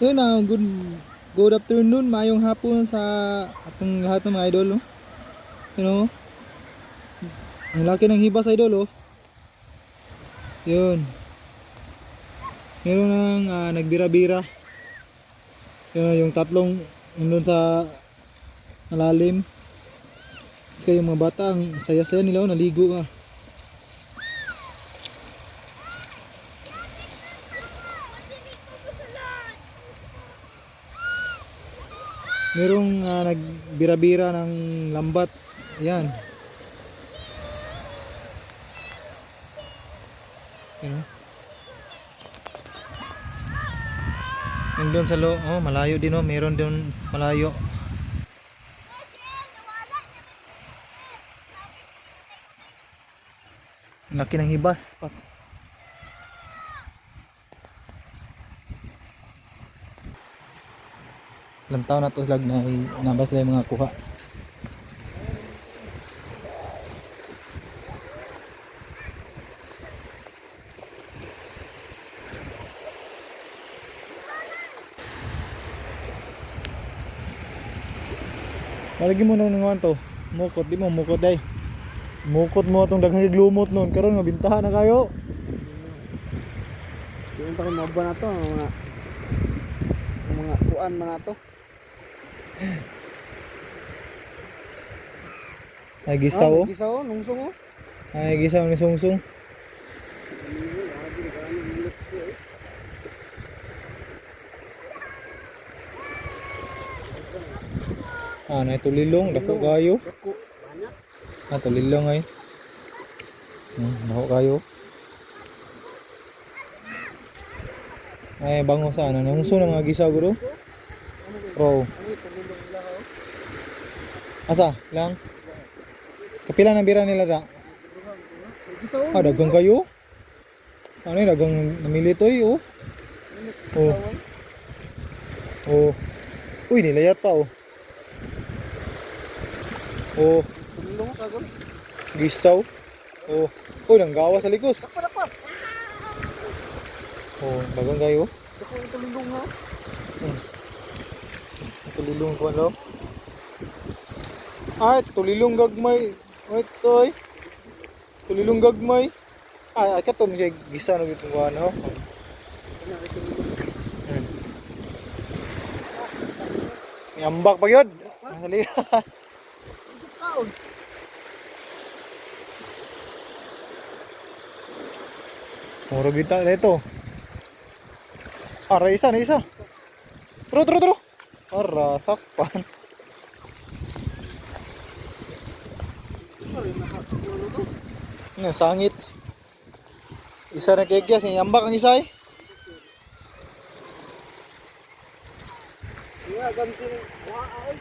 Yun na, good, good afternoon, mayong hapon sa atong lahat ng mga idol, no? You know? Ang laki ng hibas, idol, oh. Yun. Meron nang ah, nagbira-bira. Yun, oh, yung tatlong nandun sa malalim. Kaya yung mga bata, ang saya-saya nila, oh, naligo ka. Merong ah, nagbira-bira ng lambat. Ayan. Yun. Yung doon sa lo, oh, malayo din oh, meron doon malayo. Laki ng hibas. Pak. Ilang taon na to lag na nabas lang mga kuha. Malagi mo na nang to. Mukot di mo mukot day. Mukot mo atong daghang lumot nun karon nga bintahan na kayo. Yung pa rin mga ba na to, mga mga kuan man na to. Ay gisaw. oh. Gisaw, nungsong oh. Ay gisaw ni sungsung. Ah, na tulilong dako kayo. Dako. Ah, tulilong ay. Hmm, dako kayo. Ay bango sana nungso na mga gisaw guro. Ano nila oh. Asa lang. Kapila na bira nila da? Ah, dagang kayo? Ano yung dagang namili to eh, oh. Oh. Oh. Uy, nilayat pa, oh. Oh, gisaw. Oh. Uy, nanggawa sa likos. Oh, dagang kayo. Dako yung tumulong ha. Tulilong ko, ano? Ay, tulilong gagmay. Ay, toy. Tulilong gagmay. Ay, ay, kato siya gisa na gitong ano. Hmm. Yambak pa yun. Sali. Kaon. Muro kita dito. Isa na isa. Tro tro tro. Ara sakpan. Nga sangit. Isa na kegyas ni yambak ang isa eh. Nga gamsin. Wa ay.